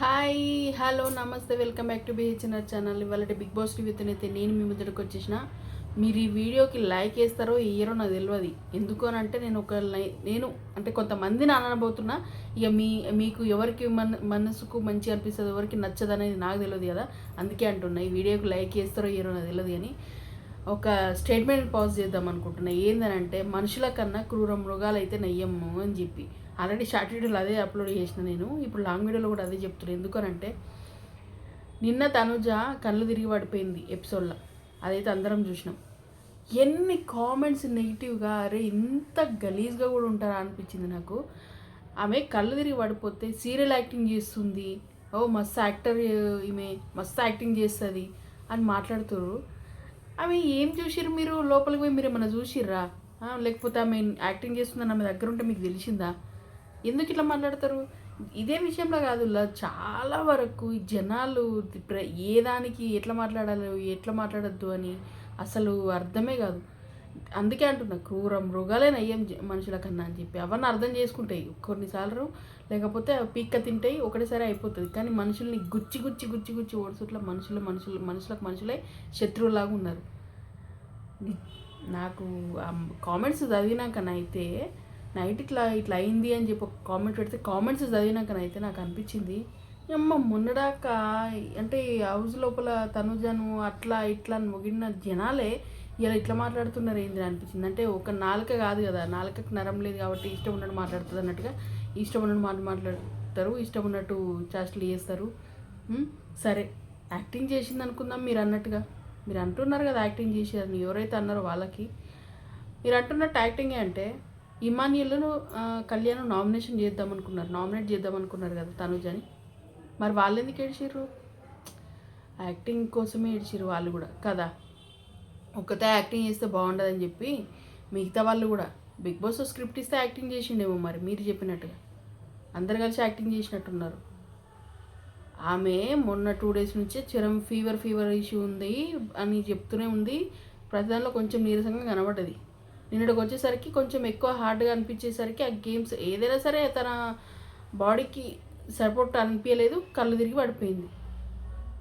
Hi hello నమస్తే welcome back to BHNR channel ఇవాళ Bigg Boss TV అయితే నేను మీ ముందరికి వచ్చేసిన. మీరు ఈ వీడియోకి లైక్ వేస్తారో ఇయ్యరో నాకు తెలియదు ఎందుకు అని అంటే నేను ఒక నేను అంటే కొంతమందిని అనబోతున్నా ఇక మీ మీకు ఎవరికి మన మనసుకు మంచి అనిపిస్తుంది ఎవరికి నచ్చదు అనేది నాకు తెలియదు కదా. అందుకే అంటున్నా ఈ వీడియోకి లైక్ వేస్తారో ఇయ్యరో నాకు తెలియదు కానీ ఒక స్టేట్మెంట్ పాజ్ చేద్దాం అనుకుంటున్నా. ఏందనంటే మనుషుల కన్నా క్రూర మృగాలు అయితే నయ్యము అని చెప్పి. ఆల్రెడీ షార్ట్ వీడియోలో అదే అప్లోడ్ చేసిన నేను. ఇప్పుడు లాంగ్ వీడియోలో కూడా అదే చెప్తున్నాను ఎందుకనంటే నిన్న తనుజ కళ్ళు తిరిగి పడిపోయింది ఎపిసోడ్లో. అదైతే అందరం చూసినాం. ఎన్ని కామెంట్స్ నెగిటివ్గా అరే ఇంత గలీజ్గా కూడా ఉంటారా అనిపించింది నాకు. ఆమె కళ్ళు తిరిగి పడిపోతే సీరియల్ యాక్టింగ్ చేస్తుంది. ఓ మస్తు యాక్టర్ ఈమె మస్తు యాక్టింగ్ చేస్తుంది అని మాట్లాడుతారు ఆమె ఏం చూసిర్రు మీరు? లోపలికి పోయి మీరు ఏమైనా చూసిర్రా? లేకపోతే ఆమె యాక్టింగ్ చేస్తుందని ఆమె దగ్గర ఉంటే మీకు తెలిసిందా? ఎందుకు ఇట్లా మాట్లాడతారు? ఇదే విషయంలో కాదు చాలా వరకు జనాలు ప్ర- ఏ దానికి ఎట్లా మాట్లాడాలి ఎట్లా మాట్లాడద్దు అని అసలు అర్థమే కాదు. అందుకే అంటున్నా క్రూర మృగాలే నయ్యం మనుషుల కన్నా అని చెప్పి. అవన్నీ అర్థం చేసుకుంటాయి. కొన్నిసార్లు లేకపోతే పీక్క తింటాయి ఒకటేసారి అయిపోతుంది. కానీ మనుషుల్ని గుచ్చి గుచ్చి గుచ్చి గుచ్చి ఓడుచుట్ల మనుషులు మనుషులు మనుషులకు మనుషులే శత్రువులాగా ఉన్నారు. నాకు కామెంట్స్ చదివినాకనైతే నైట్ ఇట్లా ఇట్లా అయింది అని చెప్పి ఒక కామెంట్ పెడితే కామెంట్స్ చదివినాకనైతే నాకు అనిపించింది. అమ్మ మొన్నడాక అంటే ఈ హౌస్ లోపల తనుజను అట్లా ఇట్లా అని మొగిడిన జనాలే ఇలా ఇట్లా మాట్లాడుతున్నారు ఏంది అనిపించింది. అంటే ఒక నాలుక కాదు కదా నాలుకకి నరం లేదు కాబట్టి ఇష్టం ఉన్నట్టు మాట్లాడుతుంది అన్నట్టుగా ఇష్టం ఉన్నట్టు మాట మాట్లాడతారు ఇష్టం ఉన్నట్టు చేష్టలు చేస్తారు. సరే యాక్టింగ్ చేసింది అనుకుందాం మీరు అన్నట్టుగా. మీరు అంటున్నారు కదా యాక్టింగ్ చేశారని ఎవరైతే అన్నారో వాళ్ళకి. మీరు అంటున్నట్టు యాక్టింగే అంటే ఇమానియల్ను కళ్యాణ్ నామినేషన్ చేద్దాం అనుకున్నారు నామినేట్ చేద్దాం అనుకున్నారు కదా తనుజని. మరి వాళ్ళు ఎందుకు ఏడిచిర్రు? యాక్టింగ్ కోసమే ఏడిచిర్రు వాళ్ళు కూడా. కదా? ఒక్కతే యాక్టింగ్ చేస్తే బాగుండదని చెప్పి మిగతా వాళ్ళు కూడా. బిగ్ బాస్ స్క్రిప్ట్ ఇస్తే యాక్టింగ్ చేసిండేమో మరి మీరు చెప్పినట్టుగా. అందరు కలిసి యాక్టింగ్ చేసినట్టున్నారు. ఆమె మొన్న టూ డేస్ నుంచే చిరం ఫీవర్ ఫీవర్ ఇష్యూ ఉంది అని చెప్తూనే ఉంది. ప్రతి దానిలో కొంచెం నీరసంగా కనబడ్డది. నిన్నటికి వచ్చేసరికి కొంచెం ఎక్కువ హార్డ్గా అనిపించేసరికి ఆ గేమ్స్ ఏదైనా సరే తన బాడీకి సపోర్ట్ అనిపించలేదు కళ్ళు తిరిగి పడిపోయింది.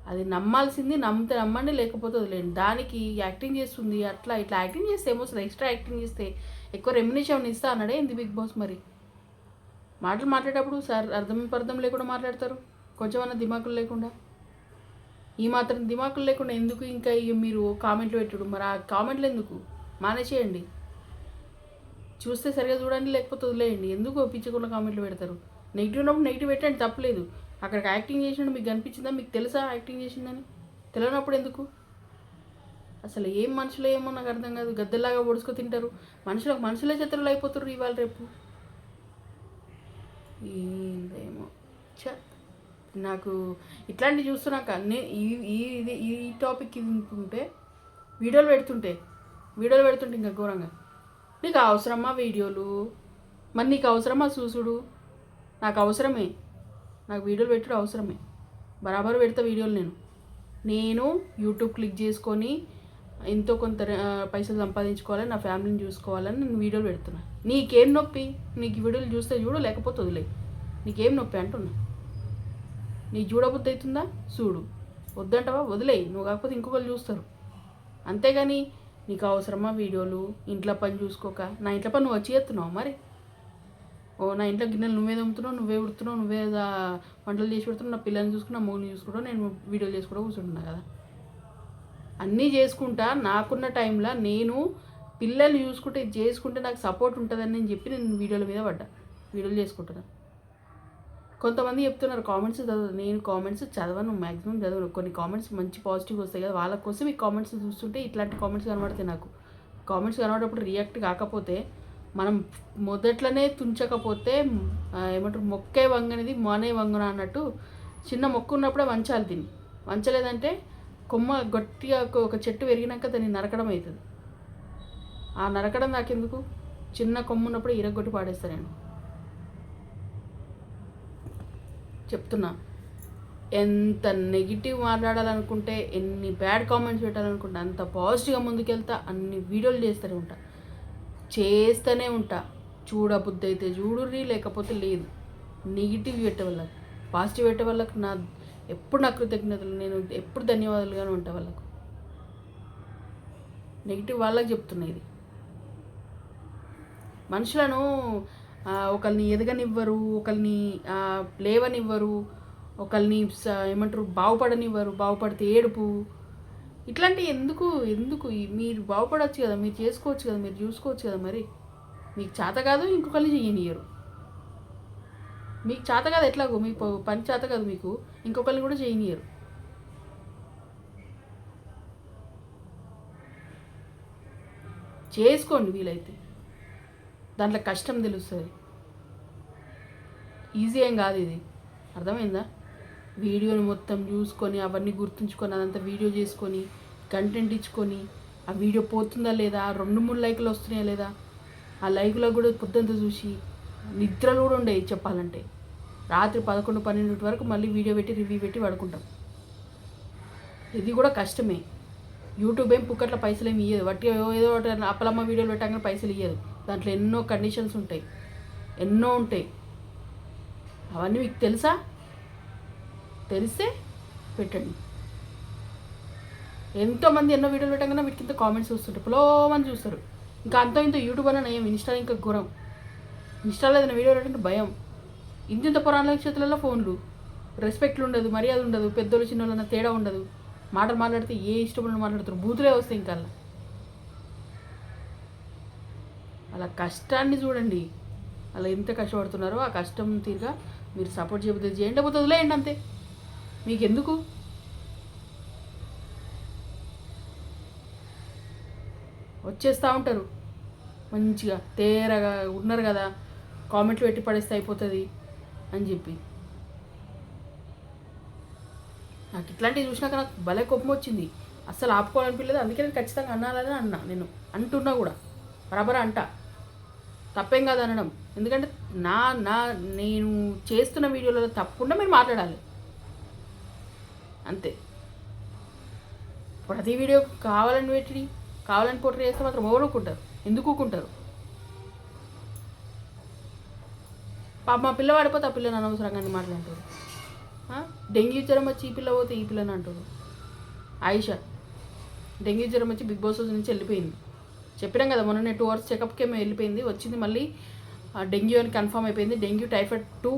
అది నమ్మాల్సింది నమ్మితే నమ్మండి లేకపోతే వదిలేండి దానికి యాక్టింగ్ చేస్తుంది అట్లా ఇట్లా యాక్టింగ్ చేస్తే ఏమో ఎక్స్ట్రా యాక్టింగ్ చేస్తే ఎక్కువ రెమ్యునేషన్ ఇస్తా అన్నాడే ఏంది బిగ్ బాస్ మరి? మాటలు మాట్లాడేటప్పుడు సార్ అర్థం పర్థం లేకుండా మాట్లాడతారు. కొంచెం అన్న దిమాకులు లేకుండా. ఈ మాత్రం దిమాకులు లేకుండా ఎందుకు ఇంకా ఇక మీరు కామెంట్లు పెట్టుడు? మరి ఆ కామెంట్లు ఎందుకు మానేసేయండి. చూస్తే సరిగా చూడండి లేకపోతే వదిలేయండి. ఎందుకు పిచ్చకుండా కామెంట్లు పెడతారు? నెగిటివ్ ఉన్నప్పుడు నెగిటివ్ పెట్టండి తప్పలేదు. అక్కడికి యాక్టింగ్ చేసినట్టు మీకు కనిపించిందా? మీకు తెలుసా యాక్టింగ్ చేసిందని? తెలియనప్పుడు ఎందుకు? అసలు ఏం మనుషులు ఏమో నాకు అర్థం కాదు. గద్దెలాగా పొడుచుకు తింటారు. మనుషులకు మనుషులే శత్రువులు అయిపోతారు ఇవాళ రేపు. ఏందేమో. చ నాకు ఇట్లాంటివి చూస్తున్నాక నే ఈ ఈ ఇది ఈ టాపిక్ ఇది ఉంటుంటే వీడియోలు పెడుతుంటే వీడియోలు పెడుతుంటే ఇంకా ఘోరంగా. నీకు అవసరమా వీడియోలు? మరి నీకు అవసరమా చూసుడు? నాకు అవసరమే నాకు వీడియోలు పెట్టుడు అవసరమే. బరాబర్ పెడతా వీడియోలు నేను. నేను యూట్యూబ్ క్లిక్ చేసుకొని ఎంతో కొంత పైసలు సంపాదించుకోవాలని నా ఫ్యామిలీని చూసుకోవాలని నేను వీడియోలు పెడుతున్నా. నీకేం నొప్పి? నీకు వీడియోలు చూస్తే చూడు లేకపోతే వదిలే. నీకేం నొప్పి అంటున్నా. నీకు చూడబుద్ధి అవుతుందా? చూడు. వద్దంటావా? వదిలేయి నువ్వు కాకపోతే ఇంకొకరు చూస్తారు. అంతేగాని నీకు అవసరమా వీడియోలు? ఇంట్లో పని చూసుకోక. నా ఇంట్లో పని నువ్వు వచ్చి చేస్తున్నావు మరి? ఓ నా ఇంట్లో గిన్నెలు నువ్వే తమ్ముతున్నావు నువ్వే ఉడుతున్నావు నువ్వే వంటలు చేసి పెడుతున్నావు నా పిల్లల్ని చూసుకున్నా మూగిని చూసుకుంటా నేను వీడియోలు చేసి కూడా కూర్చుంటున్నా కదా. అన్నీ చేసుకుంటా నాకున్న టైంలో నేను పిల్లలు చూసుకుంటే చేసుకుంటే నాకు సపోర్ట్ ఉంటుందని నేను చెప్పి నేను వీడియోల మీద పడ్డా. వీడియోలు చేసుకుంటున్నా. కొంతమంది చెప్తున్నారు కామెంట్స్ చదవదు నేను కామెంట్స్ చదవను మ్యాక్సిమం చదవను. కొన్ని కామెంట్స్ మంచి పాజిటివ్ వస్తాయి కదా వాళ్ళ కోసం ఈ కామెంట్స్ చూస్తుంటే ఇట్లాంటి కామెంట్స్ కనబడతాయి నాకు. కామెంట్స్ కనబడేటప్పుడు రియాక్ట్ కాకపోతే మనం మొదట్లోనే తుంచకపోతే ఏమంటారు మొక్కే వంగనిది మానే వంగన అన్నట్టు చిన్న మొక్క ఉన్నప్పుడే వంచాలి దీన్ని. వంచలేదంటే కొమ్మ గట్టిగా ఒక చెట్టు పెరిగినాక దాన్ని నరకడం అవుతుంది. ఆ నరకడం నాకెందుకు? చిన్న కొమ్మ ఉన్నప్పుడు ఇరగొట్టి పాడేస్తాను నేను. చెప్తున్నా. ఎంత నెగిటివ్ మాట్లాడాలనుకుంటే ఎన్ని బ్యాడ్ కామెంట్స్ పెట్టాలనుకుంటే అంత పాజిటివ్గా ముందుకెళ్తా అన్ని వీడియోలు చేస్తూనే ఉంటా. చేస్తూనే ఉంటా. చూడబుద్ధి అయితే చూడుర్రి లేకపోతే లేదు. నెగిటివ్ పెట్టవల్ల పాజిటివ్ పెట్టే వాళ్ళకి నా ఎప్పుడు నా కృతజ్ఞతలు నేను ఎప్పుడు ధన్యవాదాలుగానే ఉంటా వాళ్ళకు. నెగిటివ్ వాళ్ళకి చెప్తున్నా ఇది. మనుషులను ఒకరిని ఎదగనివ్వరు ఒకరిని లేవనివ్వరు ఒకరిని ఏమంటారు బాగుపడనివ్వరు బాగుపడితే ఏడుపు. ఇట్లాంటివి ఎందుకు ఎందుకు? మీరు బాగుపడవచ్చు కదా మీరు చేసుకోవచ్చు కదా మీరు చూసుకోవచ్చు కదా మరి. మీకు చేత కాదు ఇంకొకరిని చేయనియరు మీకు చేత కాదు ఎట్లాగో మీకు పని చేత కాదు మీకు ఇంకొకరిని కూడా చేయనియరు చేసుకోండి వీలైతే. దాంట్లో కష్టం తెలుస్తుంది. ఈజీ ఏం కాదు ఇది. అర్థమైందా? వీడియోని మొత్తం చూసుకొని అవన్నీ గుర్తుంచుకొని అదంతా వీడియో చేసుకొని కంటెంట్ ఇచ్చుకొని ఆ వీడియో పోతుందా లేదా? రెండు మూడు లైకులు వస్తున్నాయా లేదా? ఆ లైకులకు కూడా పొద్దుంతా చూసి నిద్రలు కూడా ఉండేవి చెప్పాలంటే. రాత్రి పదకొండు పన్నెండు వరకు మళ్ళీ వీడియో పెట్టి రివ్యూ పెట్టి పడుకుంటాం. ఇది కూడా కష్టమే. యూట్యూబ్ ఏం పుక్కట్ల పైసలు ఏమి ఇయ్యదు. వాటి ఏదో ఒకటి అప్పలమ్మ వీడియోలు పెట్టగానే పైసలు ఇయ్యదు. దాంట్లో ఎన్నో కండిషన్స్ ఉంటాయి. ఎన్నో ఉంటాయి. అవన్నీ మీకు తెలుసా? తెలిస్తే పెట్టండి. ఎంతోమంది ఎన్నో వీడియోలు పెట్టగానే వీటి కింద కామెంట్స్ వస్తుంటాయి పులో మంది చూస్తారు. ఇంకా అంత ఇంత యూట్యూబ్ అన్న నయం. ఇన్స్టా ఇంకా ఘోరం. ఇన్స్టాలో ఏదైనా వీడియో పెట్టంటే భయం. ఇంత ఇంత పురాణాల చేతులలో ఫోన్లు. రెస్పెక్ట్లు ఉండదు మర్యాద ఉండదు పెద్దోళ్ళు చిన్నోళ్ళు అన్న తేడా ఉండదు. మాటలు మాట్లాడితే ఏ ఇష్టపడిన మాట్లాడుతారు బూతులే వస్తాయి ఇంకా అలా కష్టాన్ని చూడండి. అలా ఎంత కష్టపడుతున్నారో ఆ కష్టం తీరుగా మీరు సపోర్ట్ చేయబోతే చేయండి లేకపోతే వదిలేయండి అంతే. మీకు ఎందుకు వచ్చేస్తూ ఉంటారు. మంచిగా తేరగా ఉన్నారు కదా కామెంట్లు పెట్టి పడేస్తే అయిపోతుంది అని చెప్పి. నాకు ఇట్లాంటివి చూసినాక నాకు భలే కోపం వచ్చింది. అస్సలు ఆపుకోవాలనిపించలేదు అందుకే నేను ఖచ్చితంగా అనాలని అన్నా నేను. అంటున్నా కూడా. బరాబరా అంట. తప్పేం కాదు అనడం. ఎందుకంటే నా నా నేను చేస్తున్న వీడియోలలో తప్పకుండా మీరు మాట్లాడాలి. అంతే. ప్రతి వీడియో కావాలని పెట్టి కావాలని పోటీ చేస్తే మాత్రం ఓడుకుంటారు ఎందుకు ఊరుకుంటారు? పాప మా పిల్ల పడిపోతే ఆ పిల్లని అనవసరంగా అన్ని మాట్లాడుతారు? డెంగ్యూ జ్వరం వచ్చి ఈ పిల్ల పోతే ఈ పిల్లని అంటారు. ఆయిష డెంగ్యూ జ్వరం వచ్చి బిగ్ బాస్ నుంచి వెళ్ళిపోయింది. చెప్పినాం కదా మొన్న టూ అవర్స్ చెకప్కి ఏమో వెళ్ళిపోయింది వచ్చింది మళ్ళీ డెంగ్యూ అని కన్ఫర్మ్ అయిపోయింది. డెంగ్యూ టైఫాయిడ్ టూ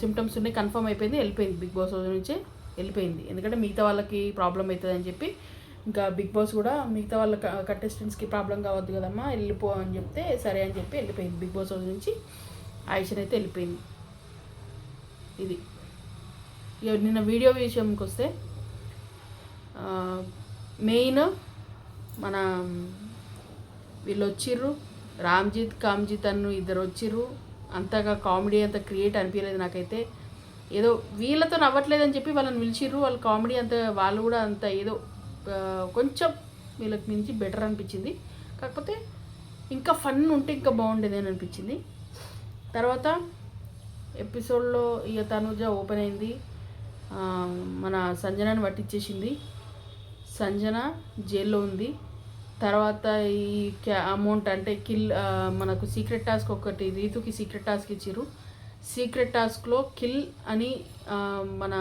సిమ్టమ్స్ ఉన్నాయి కన్ఫర్మ్ అయిపోయింది వెళ్ళిపోయింది. బిగ్ బాస్ హౌస్ నుంచి వెళ్ళిపోయింది. ఎందుకంటే మిగతా వాళ్ళకి ప్రాబ్లం అవుతుంది అని చెప్పి ఇంకా బిగ్ బాస్ కూడా మిగతా వాళ్ళ కంటెస్టెంట్స్కి ప్రాబ్లం కావద్దు కదమ్మా వెళ్ళిపో అని చెప్తే సరే అని చెప్పి వెళ్ళిపోయింది. బిగ్ బాస్ హౌస్ నుంచి ఆయుషన్ అయితే వెళ్ళిపోయింది. ఇది. ఇక నిన్న వీడియో విషయంకి వస్తే మెయిన్ మన వీళ్ళు వచ్చిర్రు రామ్జిత్ కామ్జిత్ అన్ను ఇద్దరు వచ్చిర్రు. అంతగా కామెడీ అంత క్రియేట్ అనిపించలేదు నాకైతే. ఏదో వీళ్ళతో నవ్వట్లేదని చెప్పి వాళ్ళని పిలిచిర్రు. వాళ్ళు కామెడీ అంత వాళ్ళు కూడా అంత ఏదో కొంచెం వీళ్ళకి మించి బెటర్ అనిపించింది. కాకపోతే ఇంకా ఫన్ ఉంటే ఇంకా బాగుండేది అని అనిపించింది. తర్వాత ఎపిసోడ్లో ఇక తనుజ ఓపెన్ అయింది. మన సంజనని పట్టించేసింది సంజన జైల్లో ఉంది. తర్వాత ఈ క్యా అమౌంట్ అంటే కిల్ మనకు సీక్రెట్ టాస్క్ ఒకటి రీతుకి సీక్రెట్ టాస్క్ ఇచ్చారు సీక్రెట్ టాస్క్లో కిల్ అని మన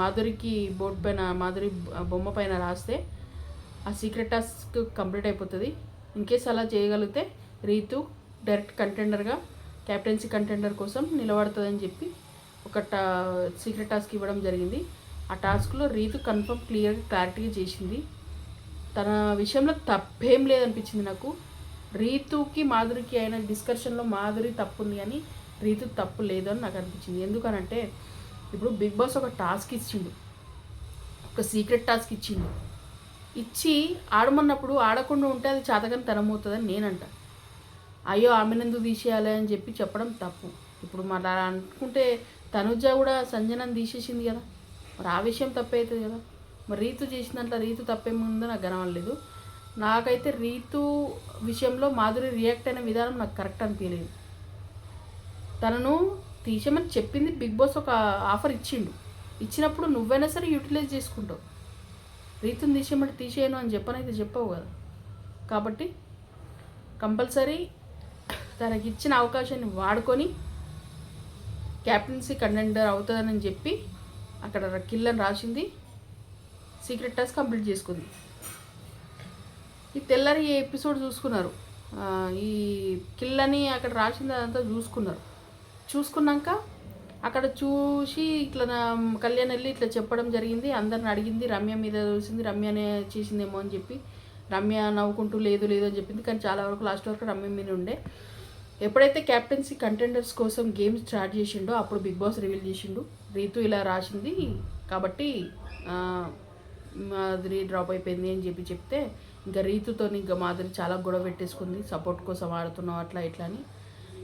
మాధురికి బోర్డు పైన మాధురి బొమ్మ పైన రాస్తే ఆ సీక్రెట్ టాస్క్ కంప్లీట్ అయిపోతుంది. ఇన్ కేస్ అలా చేయగలిగితే రీతు డైరెక్ట్ కంటెండర్గా క్యాప్టెన్సీ కంటెండర్ కోసం నిలబడుతుందని చెప్పి ఒక టా సీక్రెట్ టాస్క్ ఇవ్వడం జరిగింది. ఆ టాస్క్లో రీతు కన్ఫర్మ్ క్లియర్గా క్లారిటీగా చేసింది. తన విషయంలో తప్పేం లేదనిపించింది నాకు. రీతుకి మాధురికి అయిన డిస్కషన్లో మాధురి తప్పు ఉంది అని రీతు తప్పు లేదు అని నాకు అనిపించింది. ఎందుకనంటే ఇప్పుడు బిగ్ బాస్ ఒక టాస్క్ ఇచ్చిండు. ఒక సీక్రెట్ టాస్క్ ఇచ్చిండు. ఇచ్చి ఆడమన్నప్పుడు ఆడకుండా ఉంటే అది చాతకని తనమవుతుందని నేనంట. అయ్యో ఆమెనందు తీసేయాలి అని చెప్పి చెప్పడం తప్పు. ఇప్పుడు మరి అనుకుంటే తనుజ కూడా సంజనని తీసేసింది కదా. మరి ఆ విషయం తప్పే అవుతుంది కదా. మరి రీతు చేసిన దాంట్లో రీతు తప్పేముందో నాకు కనవలేదు నాకైతే రీతు విషయంలో మాధురి రియాక్ట్ అయిన విధానం నాకు కరెక్ట్ అనిపించలేదు తనను తీసేయమని చెప్పింది బిగ్ బాస్ ఒక ఆఫర్ ఇచ్చిండు. ఇచ్చినప్పుడు నువ్వైనా సరే యూటిలైజ్ చేసుకుంటావు. రీతుని తీసేయమంటే తీసేయను అని చెప్పనైతే చెప్పవు కదా. కాబట్టి కంపల్సరీ తనకి ఇచ్చిన అవకాశాన్ని వాడుకొని క్యాప్టెన్సీ కంటెండర్ అవుతుందని చెప్పి అక్కడ కిల్లని రాసింది. సీక్రెట్ టాస్క్ కంప్లీట్ చేసుకుంది. ఈ తెల్లరి ఎపిసోడ్ చూసుకున్నారు. ఈ కిల్లని అక్కడ రాసింది అదంతా చూసుకున్నారు. చూసుకున్నాక అక్కడ చూసి ఇట్లా కళ్యాణ్ వెళ్ళి ఇట్లా చెప్పడం జరిగింది. అందరిని అడిగింది రమ్య మీద చూసింది రమ్యనే చేసిందేమో అని చెప్పి. రమ్య నవ్వుకుంటూ లేదు లేదు అని చెప్పింది. కానీ చాలా వరకు లాస్ట్ వరకు రమ్య మీద ఉండే. ఎప్పుడైతే క్యాప్టెన్సీ కంటెండర్స్ కోసం గేమ్ స్టార్ట్ చేసిండో అప్పుడు బిగ్ బాస్ రివీల్ చేసిండు. రీతు ఇలా రాసింది. కాబట్టి మాధురి డ్రాప్ అయిపోయింది అని చెప్పి చెప్తే ఇంకా రీతుతో ఇంకా మాధురి చాలా గొడవ పెట్టేసుకుంది. సపోర్ట్ కోసం ఆడుతున్నావు అట్లా ఇట్లా అని.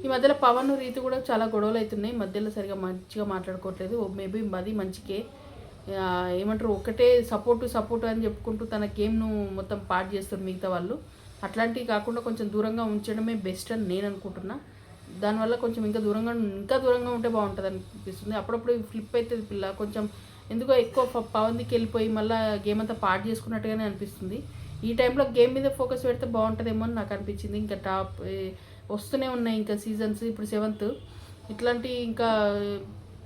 ఈ మధ్యలో పవన్ రీతి కూడా చాలా గొడవలు అవుతున్నాయి. మధ్యలో సరిగా మంచిగా మాట్లాడుకోవట్లేదు. మేబీ మది మంచికే. ఏమంటారు ఒకటే సపోర్టు సపోర్టు అని చెప్పుకుంటూ తన గేమ్ను మొత్తం పాడు చేస్తారు మిగతా వాళ్ళు. అట్లాంటివి కాకుండా కొంచెం దూరంగా ఉంచడమే బెస్ట్ అని నేను అనుకుంటున్నా. దానివల్ల కొంచెం ఇంకా దూరంగా ఇంకా దూరంగా ఉంటే బాగుంటుంది అనిపిస్తుంది. అప్పుడప్పుడు ఫ్లిప్ అవుతుంది పిల్ల కొంచెం ఎందుకో ఎక్కువ పవన్కి వెళ్ళిపోయి మళ్ళీ గేమ్ అంతా పాడు చేసుకున్నట్టుగానే అనిపిస్తుంది. ఈ టైంలో గేమ్ మీద ఫోకస్ పెడితే బాగుంటుందేమో అని నాకు అనిపించింది. ఇంకా టాప్ వస్తూనే ఉన్నాయి ఇంకా సీజన్స్ ఇప్పుడు సెవెంత్ ఇట్లాంటి ఇంకా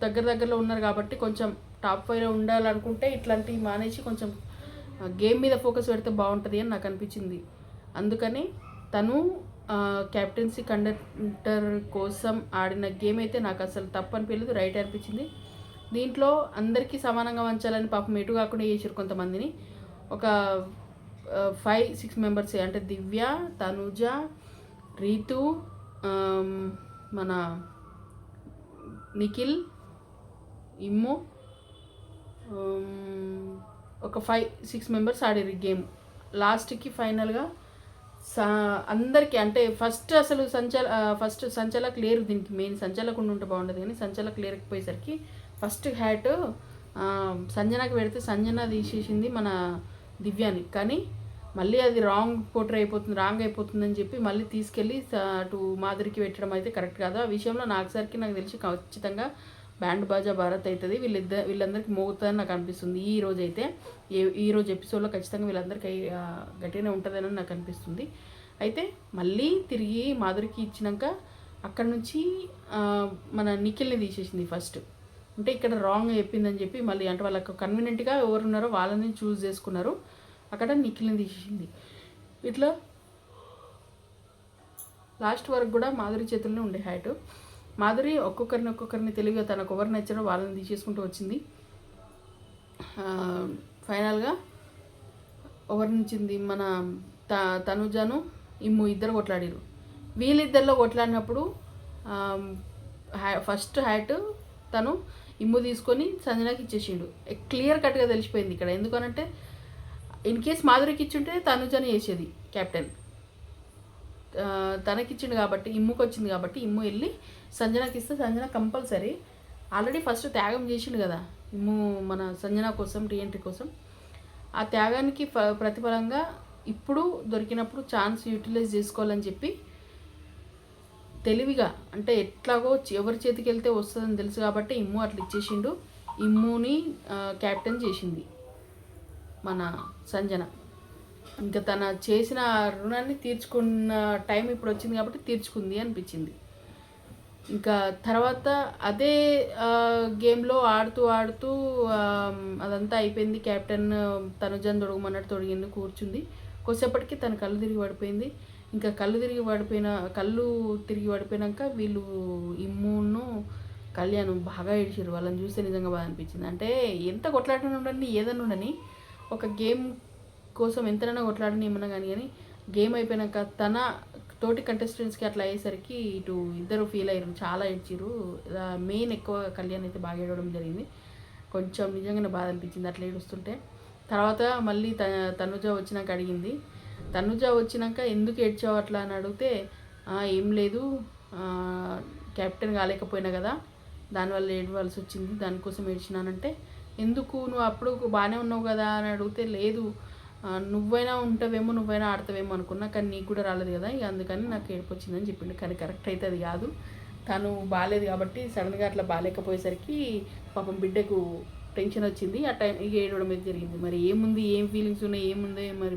దగ్గర దగ్గరలో ఉన్నారు కాబట్టి కొంచెం టాప్ ఫైవ్లో ఉండాలనుకుంటే ఇట్లాంటివి మానేసి కొంచెం గేమ్ మీద ఫోకస్ పెడితే బాగుంటుంది అని నాకు అనిపించింది. అందుకని తను క్యాప్టెన్సీ కండక్టర్ కోసం ఆడిన గేమ్ అయితే నాకు అసలు తప్పు అనిపించలేదు రైట్ అనిపించింది. దీంట్లో అందరికీ సమానంగా వంచాలని పాపం ఎటు కాకుండా చేసారు కొంతమందిని. ఒక ఫైవ్ సిక్స్ మెంబర్స్ అంటే దివ్య తనుజ రీతు మన నిఖిల్ ఇమ్ము ఒక ఫైవ్ సిక్స్ మెంబర్స్ ఆడారు ఈ గేమ్. లాస్ట్కి ఫైనల్గా సా అందరికీ అంటే ఫస్ట్ అసలు సంచల ఫస్ట్ సంచలకు లేరు దీనికి మెయిన్. సంచలకు ఉండి ఉంటే బాగుండదు కానీ సంచలక్ లేరకపోయేసరికి ఫస్ట్ హ్యాట్ సంజనకి పెడితే సంజన తీసేసింది మన దివ్యాని. కానీ మళ్ళీ అది రాంగ్ పోటర్ అయిపోతుంది రాంగ్ అయిపోతుందని చెప్పి మళ్ళీ తీసుకెళ్ళి అటు మాధురికి పెట్టడం అయితే కరెక్ట్ కాదు. ఆ విషయంలో నాకు సరికి నాకు తెలిసి ఖచ్చితంగా బ్యాండ్ బాజా భారత్ అవుతుంది వీళ్ళిద్దరు వీళ్ళందరికీ మోగుతుందని నాకు అనిపిస్తుంది. ఈ రోజు అయితే ఏ ఈ రోజు ఎపిసోడ్లో ఖచ్చితంగా వీళ్ళందరికీ గట్టిగానే ఉంటుందని నాకు అనిపిస్తుంది. అయితే మళ్ళీ తిరిగి మాధురికి ఇచ్చినాక అక్కడ నుంచి మన నిఖిల్ని తీసేసింది ఫస్ట్. అంటే ఇక్కడ రాంగ్ చెప్పిందని చెప్పి మళ్ళీ అంటే వాళ్ళకు కన్వీనియంట్గా ఎవరు ఉన్నారో వాళ్ళని చూస్ చేసుకున్నారు. అక్కడ నిఖిల్ని తీసేసింది. ఇట్లా లాస్ట్ వరకు కూడా మాధురి చేతుల్లోనే ఉండే హ్యాట్ మాధురి ఒక్కొక్కరిని ఒక్కొక్కరిని తెలివిగా తనకు ఎవరు నచ్చారో వాళ్ళని తీసేసుకుంటూ వచ్చింది. ఫైనల్గా ఎవరి నుంచింది మన త తనుజాను ఇమ్ము ఇద్దరు కొట్లాడారు వీళ్ళిద్దరిలో కొట్లాడినప్పుడు ఫస్ట్ హ్యాట్ తను ఇమ్ము తీసుకొని సంజనాకి ఇచ్చేసిండు. క్లియర్ కట్గా తెలిసిపోయింది ఇక్కడ. ఎందుకనంటే ఇన్ కేస్ మాధురికి ఇచ్చుంటే తనుజని చేసేది కెప్టెన్ తనకిచ్చిండు కాబట్టి ఇమ్ముకి వచ్చింది కాబట్టి ఇమ్ము వెళ్ళి సంజనకి ఇస్తే సంజన కంపల్సరీ ఆల్రెడీ ఫస్ట్ త్యాగం చేసిండు కదా ఇమ్ము మన సంజన కోసం రీఎంట్రీ కోసం. ఆ త్యాగానికి ప్రతిఫలంగా ఇప్పుడు దొరికినప్పుడు ఛాన్స్ యూటిలైజ్ చేసుకోవాలని చెప్పి తెలివిగా అంటే ఎట్లాగో ఎవరి చేతికి వెళ్తే వస్తుందని తెలుసు కాబట్టి ఇమ్ము అట్లా ఇచ్చేసిండు. ఇమ్ముని క్యాప్టెన్ చేసింది మన సంజన. ఇంకా తన చేసిన రుణాన్ని తీర్చుకున్న టైం ఇప్పుడు వచ్చింది కాబట్టి తీర్చుకుంది అనిపించింది. ఇంకా తర్వాత అదే గేమ్లో ఆడుతూ ఆడుతూ అదంతా అయిపోయింది. కెప్టెన్ తనుజన్ తొడుగుమన్నట్టు తొడిగింది కూర్చుంది. కొద్దిసేపటికి తన కళ్ళు తిరిగి పడిపోయింది. ఇంకా కళ్ళు తిరిగి పడిపోయిన కళ్ళు తిరిగి పడిపోయినాక వీళ్ళు ఇమ్మును కళ్యాణం బాగా ఏడ్చారు వాళ్ళని చూస్తే నిజంగా బాగా అనిపించింది. అంటే ఎంత కొట్లాటన ఉండని ఏదన్నా ఉండని ఒక గేమ్ కోసం ఎంతైనా కొట్లాడని ఏమన్నా కానీ కానీ గేమ్ అయిపోయినాక తన తోటి కంటెస్టెంట్స్కి అట్లా అయ్యేసరికి ఇటు ఇద్దరు ఫీల్ అయ్యారు. చాలా ఏడ్చిరు మెయిన్ ఎక్కువ కళ్యాణ్ అయితే బాగా ఏడవడం జరిగింది. కొంచెం నిజంగానే బాధ అనిపించింది అట్లా ఏడుస్తుంటే. తర్వాత మళ్ళీ త తనుజ వచ్చినాక అడిగింది. తనుజ వచ్చినాక ఎందుకు ఏడ్చావు అట్లా అని అడిగితే ఏం లేదు. కెప్టెన్ కాలేకపోయినా కదా దానివల్ల ఏడవలసి వచ్చింది దానికోసం ఏడ్చినానంటే ఎందుకు? నువ్వు అప్పుడు బాగానే ఉన్నావు కదా అని అడిగితే లేదు. నువ్వైనా ఉంటావేమో నువ్వైనా ఆడతావేమో అనుకున్నా కానీ నీకు కూడా రాలేదు కదా. ఇక అందుకని నాకు ఏడుపు వచ్చిందని చెప్పిండు. కానీ కరెక్ట్ అయితే అది కాదు. తను బాగాలేదు కాబట్టి సడన్గా అట్లా బాగాలేకపోయేసరికి పాపం బిడ్డకు టెన్షన్ వచ్చింది. ఆ టైం ఇక ఏడవడం అయితే జరిగింది. మరి ఏముంది? ఏం ఫీలింగ్స్ ఉన్నాయి? ఏముంది? మరి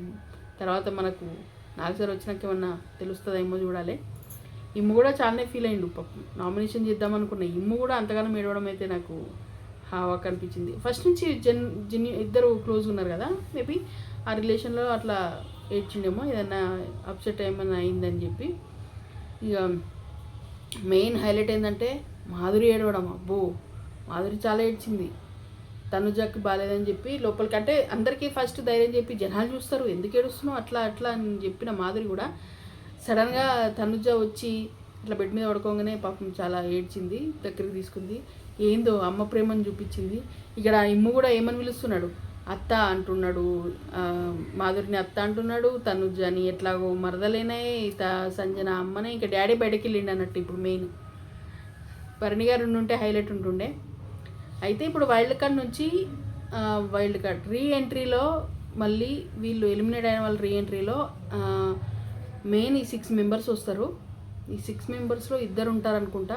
తర్వాత మనకు నాగసారి వచ్చినాక ఏమన్నా తెలుస్తుందేమో చూడాలి. ఇమ్ము కూడా చాలానే ఫీల్ అయ్యిండు పాపం నామినేషన్ చేద్దామనుకున్న ఇమ్ము కూడా అంతగానో ఏడవడం అయితే నాకు హావా కనిపించింది ఫస్ట్ నుంచి జన్ జెన్యు ఇద్దరు క్లోజ్ ఉన్నారు కదా మేబీ ఆ రిలేషన్లో అట్లా ఏడ్చిండేమో ఏదన్నా అప్సెట్ ఏమైనా అయిందని చెప్పి. ఇక మెయిన్ హైలైట్ ఏంటంటే మాధురి ఏడవడం. అబ్బో మాధురి చాలా ఏడ్చింది. తనుజాకి బాగాలేదని చెప్పి లోపలికి అంటే అందరికీ ఫస్ట్ ధైర్యం చెప్పి జనాలు చూస్తారు ఎందుకు ఏడుస్తున్నావు అట్లా అట్లా అని చెప్పిన మాధురి కూడా సడన్గా తనుజ వచ్చి ఇట్లా బెడ్ మీద పడుకోగానే పాపం చాలా ఏడ్చింది దగ్గరికి తీసుకుంది. ఏందో అమ్మ ప్రేమను చూపించింది. ఇక్కడ ఇమ్ము కూడా ఏమని పిలుస్తున్నాడు? అత్త అంటున్నాడు మాధురిని అత్త అంటున్నాడు తనుజని ఎట్లాగో మరదలేనే త సంజన అమ్మనే ఇంకా డాడీ బయటకి వెళ్ళిండు అన్నట్టు ఇప్పుడు మెయిన్ భరణి గారు ఉండుంటే హైలైట్ ఉంటుండే అయితే ఇప్పుడు వైల్డ్ కార్డ్ నుంచి వైల్డ్ కార్డ్ రీ ఎంట్రీలో మళ్ళీ వీళ్ళు ఎలిమినేట్ అయిన వాళ్ళు రీ ఎంట్రీలో మెయిన్ ఈ సిక్స్ మెంబర్స్ వస్తారు. ఈ సిక్స్ మెంబర్స్లో ఇద్దరు ఉంటారు అనుకుంటా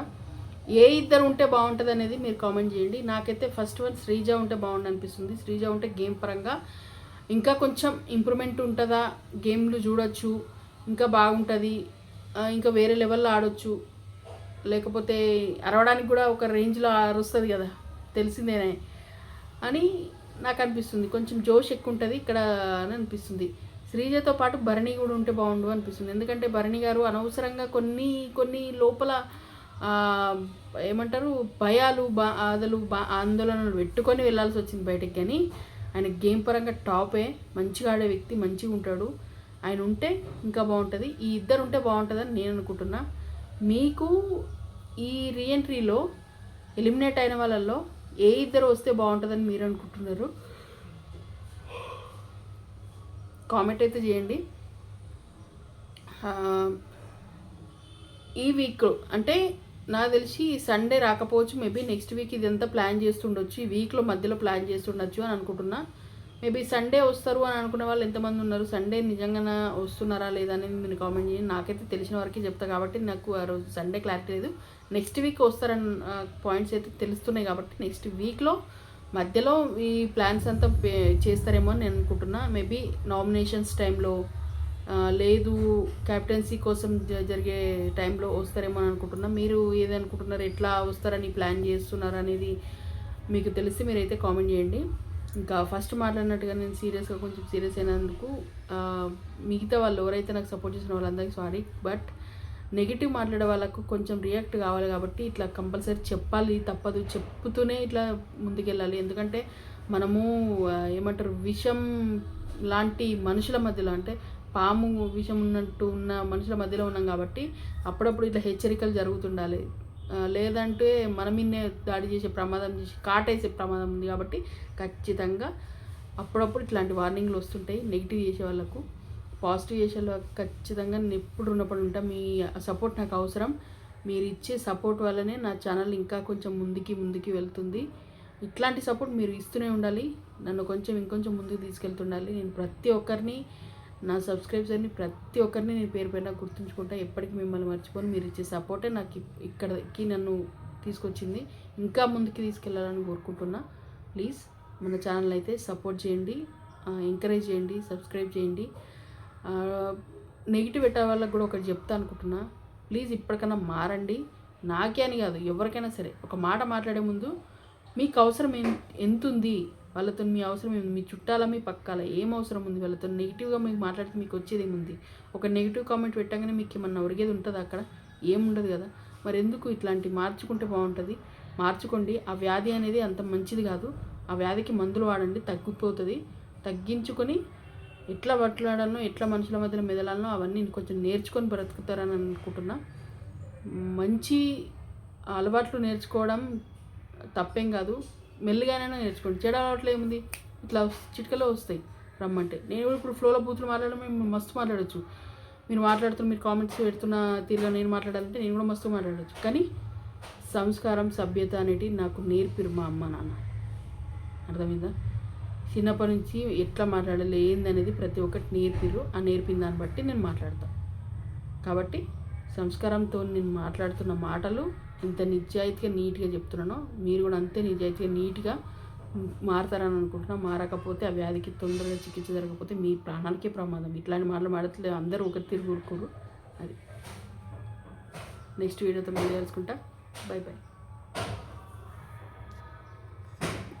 ఏ ఇద్దరు ఉంటే బాగుంటుంది అనేది మీరు కామెంట్ చేయండి. నాకైతే ఫస్ట్ వన్ శ్రీజ ఉంటే బాగుండు అనిపిస్తుంది. శ్రీజ ఉంటే గేమ్ పరంగా ఇంకా కొంచెం ఇంప్రూవ్మెంట్ ఉంటుందా? గేమ్లు చూడొచ్చు. ఇంకా బాగుంటుంది. ఇంకా వేరే లెవెల్లో ఆడొచ్చు. లేకపోతే అరవడానికి కూడా ఒక రేంజ్లో అరుస్తుంది కదా. తెలిసిందేనే అని నాకు అనిపిస్తుంది కొంచెం జోష్ ఎక్కువ ఉంటుంది ఇక్కడ అని అనిపిస్తుంది. శ్రీజతో పాటు భరణి కూడా ఉంటే బాగుండు అనిపిస్తుంది. ఎందుకంటే భరణి గారు అనవసరంగా కొన్ని కొన్ని లోపల ఏమంటారు భయాలు బా బా ఆందోళనలు పెట్టుకొని వెళ్ళాల్సి వచ్చింది బయటకి కానీ ఆయన గేమ్ పరంగా టాపే మంచిగా ఆడే వ్యక్తి మంచిగా ఉంటాడు. ఆయన ఉంటే ఇంకా బాగుంటుంది. ఈ ఇద్దరు ఉంటే బాగుంటుందని నేను అనుకుంటున్నా. మీకు ఈ రీఎంట్రీలో ఎలిమినేట్ అయిన వాళ్ళల్లో ఏ ఇద్దరు వస్తే బాగుంటుందని మీరు అనుకుంటున్నారు? కామెంట్ అయితే చేయండి. ఈ వీక్ అంటే నాకు తెలిసి సండే రాకపోవచ్చు మేబీ నెక్స్ట్ వీక్ ఇదంతా ప్లాన్ చేస్తుండొచ్చు ఈ వీక్లో మధ్యలో ప్లాన్ చేస్తుండొచ్చు అని అనుకుంటున్నా. మేబీ సండే వస్తారు అని అనుకునే వాళ్ళు ఎంతమంది ఉన్నారు? సండే నిజంగా వస్తున్నారా లేదా అనేది మీరు కామెంట్ చేయండి. నాకైతే తెలిసిన వరకే చెప్తా కాబట్టి నాకు ఆ రోజు సండే క్లారిటీ లేదు. నెక్స్ట్ వీక్ వస్తారని పాయింట్స్ అయితే తెలుస్తున్నాయి కాబట్టి నెక్స్ట్ వీక్లో మధ్యలో ఈ ప్లాన్స్ అంతా పే- చేస్తారేమో అని నేను అనుకుంటున్నా. మేబీ నామినేషన్స్ టైంలో లేదు క్యాప్టెన్సీ కోసం జ- జరిగే టైంలో వస్తారేమో అని అనుకుంటున్నా. మీరు ఏది అనుకుంటున్నారు? ఎట్లా వస్తారని ప్లాన్ చేస్తున్నారు అనేది మీకు తెలిసి మీరైతే కామెంట్ చేయండి. ఇంకా ఫస్ట్ మాట్లాడినట్టుగా నేను సీరియస్గా కొంచెం సీరియస్ అయినందుకు మిగతా వాళ్ళు ఎవరైతే నాకు సపోర్ట్ చేసిన వాళ్ళందరికీ సారీ బట్ నెగిటివ్ మాట్లాడే వాళ్ళకు కొంచెం రియాక్ట్ కావాలి కాబట్టి ఇట్లా కంపల్సరీ చెప్పాలి తప్పదు చెప్తూనే ఇట్లా ముందుకెళ్ళాలి. ఎందుకంటే మనము ఏమంటారు విషం లాంటి మనుషుల మధ్యలో అంటే పాము విషం ఉన్నట్టు ఉన్న మనుషుల మధ్యలో ఉన్నాం కాబట్టి అప్పుడప్పుడు ఇట్లా హెచ్చరికలు జరుగుతుండాలి. లేదంటే మన మీదనే దాడి చేసే ప్రమాదం చేసి కాటేసే ప్రమాదం ఉంది కాబట్టి ఖచ్చితంగా అప్పుడప్పుడు ఇట్లాంటి వార్నింగ్లు వస్తుంటాయి. నెగిటివ్ చేసే వాళ్ళకు పాజిటివ్ చేసే వాళ్ళకు ఖచ్చితంగా నేను ఎప్పుడు రుణపడి ఉంటా. మీ సపోర్ట్ నాకు అవసరం. మీరు ఇచ్చే సపోర్ట్ వల్లనే నా ఛానల్ ఇంకా కొంచెం ముందుకి ముందుకి వెళ్తుంది. ఇట్లాంటి సపోర్ట్ మీరు ఇస్తూనే ఉండాలి. నన్ను కొంచెం ఇంకొంచెం ముందుకు తీసుకెళ్తుండాలి. నేను ప్రతి ఒక్కరిని నా సబ్స్క్రైబర్స్ని ప్రతి ఒక్కరిని నేను పేరు పైన గుర్తుంచుకుంటా. ఎప్పటికీ మిమ్మల్ని మర్చిపోను. మీరు ఇచ్చే సపోర్టే నాకు ఇక్కడికి నన్ను తీసుకొచ్చింది. ఇంకా ముందుకు తీసుకెళ్ళాలని కోరుకుంటున్నా. ప్లీజ్ మన ఛానల్ అయితే సపోర్ట్ చేయండి. ఎంకరేజ్ చేయండి సబ్స్క్రైబ్ చేయండి. నెగిటివ్ పెట్టే వాళ్ళకి కూడా ఒకటి చెప్తా అనుకుంటున్నా. ప్లీజ్ ఇప్పటికైనా మారండి. నాకే అని కాదు ఎవరికైనా సరే. ఒక మాట మాట్లాడే ముందు మీకు అవసరం ఎంత ఉంది వాళ్ళతో మీ అవసరం ఏముంది? మీ చుట్టాల మీ పక్కాల? ఏం అవసరం ఉంది వాళ్ళతో? నెగిటివ్గా మీకు మాట్లాడితే మీకు వచ్చేది ఏముంది? ఒక నెగిటివ్ కామెంట్ పెట్టగానే మీకు ఏమన్నా ఒరిగేది ఉంటుంది అక్కడ? ఏముండదు కదా. మరి ఎందుకు ఇట్లాంటి మార్చుకుంటే బాగుంటుంది? మార్చుకోండి. ఆ వ్యాధి అనేది అంత మంచిది కాదు. ఆ వ్యాధికి మందులు వాడండి. తగ్గిపోతుంది. తగ్గించుకొని ఎట్లా బట్లాడాలనో ఎట్లా మనుషుల మధ్యలో మెదలాలనో అవన్నీ కొంచెం నేర్చుకొని బ్రతుకుతారని అనుకుంటున్నా. మంచి అలవాట్లు నేర్చుకోవడం తప్పేం కాదు. మెల్లిగానైనా నేర్చుకోండి. చెడు అలవాట్లు ఏముంది? ఇట్లా చిటికలో వస్తాయి. రమ్మంటే. నేను కూడా ఇప్పుడు ఫ్లోలో బూతులు మాట్లాడడం మేము మస్తు మాట్లాడచ్చు. మీరు మాట్లాడుతున్న మీరు కామెంట్స్ పెడుతున్న తీరులో నేను మాట్లాడాలంటే నేను కూడా మస్తు మాట్లాడచ్చు. కానీ సంస్కారం సభ్యత అనేది నాకు నేర్పిరు మా అమ్మ నాన్న. అర్థమైందా? చిన్నప్పటి నుంచి ఎట్లా మాట్లాడాలి ఏందనేది ప్రతి ఒక్కటి నేర్పిరు. ఆ నేర్పిన దాన్ని బట్టి నేను మాట్లాడతాను కాబట్టి సంస్కారంతో నేను మాట్లాడుతున్న మాటలు ఇంత నిజాయితీగా నీట్గా చెప్తున్నానో మీరు కూడా అంతే నిజాయితీగా నీట్గా మారతారని అనుకుంటున్నా. మారకపోతే ఆ వ్యాధికి తొందరగా చికిత్స జరగకపోతే మీ ప్రాణానికే ప్రమాదం. ఇట్లాంటి మాటలు మాడట్లేదు అందరూ ఒకటి తిరిగి ఊరుకోరు. అది. నెక్స్ట్ వీడియోతో మళ్ళీ కలుసుకుంటా. Bye bye